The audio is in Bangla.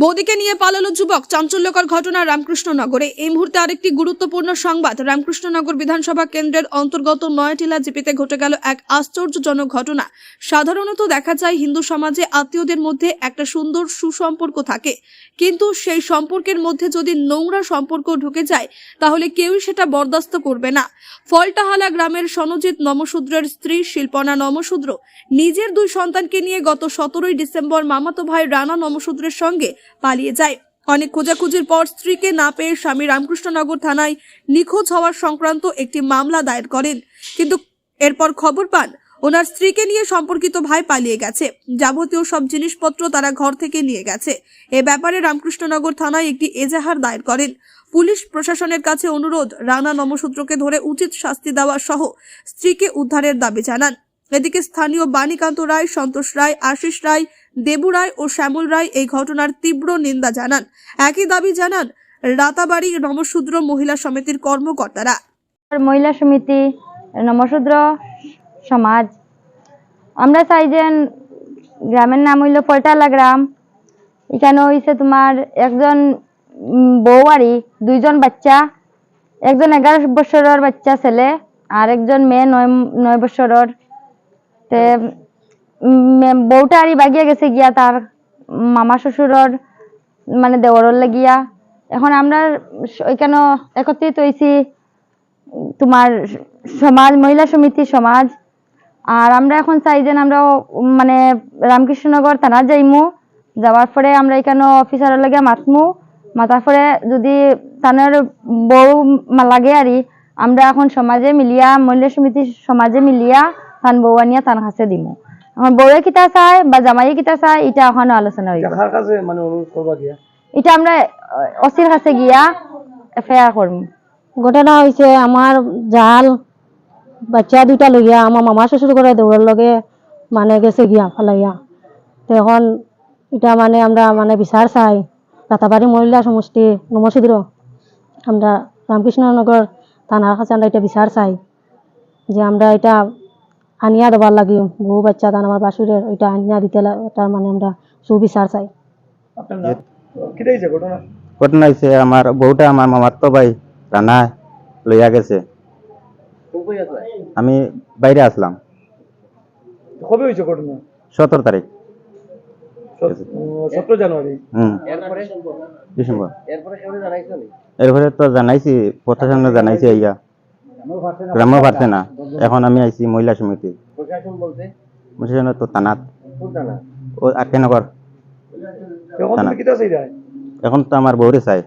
বৌদিকে নিয়ে পালালো যুবক। চাঞ্চল্যকর ঘটনা রামকৃষ্ণনগরে। এই মুহূর্তে আরেকটি গুরুত্বপূর্ণ সংবাদ। রামকৃষ্ণনগর বিধানসভা কেন্দ্রের অন্তর্গত নয়টিলা জিপিতে ঘটে গেল এক আশ্চর্যজনক ঘটনা। সাধারণত দেখা যায়, হিন্দু সমাজে আত্মীয়দের মধ্যে একটা সুন্দর সুসম্পর্ক থাকে। কিন্তু সেই সম্পর্কের মধ্যে যদি নোংরা সম্পর্ক ঢুকে যায়, তাহলে কেউই সেটা বরদাস্ত করবে না। ফলটাহালা গ্রামের সনজিৎ নমশূদ্রের স্ত্রী শিল্পনা নমশূদ্র নিজের দুই সন্তানকে নিয়ে গত সতেরোই ডিসেম্বর মামাতো ভাই রানা নমশূদ্রের সঙ্গে পালিয়ে যায়। অনেক খোঁজাখুঁজির পর স্ত্রীকে না পেয়ে স্বামী রামকৃষ্ণনগর থানায় নিখোঁজ হওয়ার সংক্রান্ত একটি মামলা দায়ের করেন। কিন্তু এরপর খবর পান, ওনার স্ত্রীকে নিয়ে সম্পর্কিত ভাই পালিয়ে গেছে। যাবতীয় সব জিনিসপত্র তারা ঘর থেকে নিয়ে গেছে। এ ব্যাপারে রামকৃষ্ণনগর থানায় একটি এজাহার দায়ের করেন। পুলিশ প্রশাসনের কাছে অনুরোধ, রানা নমসূত্রকে ধরে উচিত শাস্তি দেওয়া সহ স্ত্রীকে উদ্ধারের দাবি জানান। এদিকে স্থানীয় বাণীকান্ত রায়, সন্তোষ রায়, আশিস রায়, দেবু রায় ও শ্যামল রায় এই ঘটনার তীব্র নিন্দা জানান। একই দাবি জানান রাতাবাড়ি নমশূদ্র মহিলা সমিতির কর্মকর্তারা। মহিলা সমিতি, নমশূদ্র সমাজ। আমরা চাই যে গ্রামের নাম হইল পয়টালা গ্রাম। এখানে হইছে তোমার একজন বউ আরি দুইজন বাচ্চা, একজন এগারো বছরের বাচ্চা ছেলে আর একজন মেয়ে নয় নয় বছরের তে বউটা আরি বাগিয়া গেছে গিয়া তার মামা শ্বশুরের মানে দেওয়ার লাগিয়া। এখন আমরা ওইখানে একত্রিত হয়েছি তোমার সমাজ, মহিলা সমিতি সমাজ। আর আমরা এখন চাই যে আমরা মানে রামকৃষ্ণনগর থানা যাইমু। যাওয়ার পরে আমরা এখানে অফিসারের লাগে মাতমু। মাতার পরে যদি তানের বউ লাগে আরি আমরা এখন সমাজে মিলিয়া, মহিলা সমিতি সমাজে মিলিয়া তান বউ আনিয়া তার কাছে দিমু। এখন বউয়ে কিতা চায় বা জামাইয়ে কিতা চায় এটা এখন আলোচনা হইব। কাছে মানে অনুরোধ করবা গিয়া এটা আমরা অসির কাছে গিয়া এফআইআর করব ঘটনা হয়েছে আমার জাল বাচ্চা দুটা লইয়া আমার মামা শ্বশুর করে দৌড়ার লগে মানে গেছে গিয়া ফালাইয়া তো এখন এটা মানে আমরা মানে বিচার চাই। রাতাবাড়ি মহিলা সমষ্টি নমসিদ্র আমরা রামকৃষ্ণনগর থানার কাছে আমরা এটা বিচার চাই। যে আমরা এটা আনিয়া দেবার লাগি বহু বাচ্চা তান আমার বাসুরের এটা আনিয়া দিতে তার মানে আমরা সুবিচার চাই। ঘটনা? হয়েছে আমার বউটা আমার মামার তো ভাই রানা লইয়া গেছে। আমি বাইরে আসলাম। কবে হয়েছে ঘটনা? সতেরো তারিখ। এরপরে? তো জানাইছি প্রশাসনে জানাইছি আইয়া গ্রাম্য পারছে না এখন আমি আইছি মহিলা সমিতি। প্রশাসন বলতে প্রশাসনে তো জানা ও চাই যায় এখন তো আমার বউরে চাই।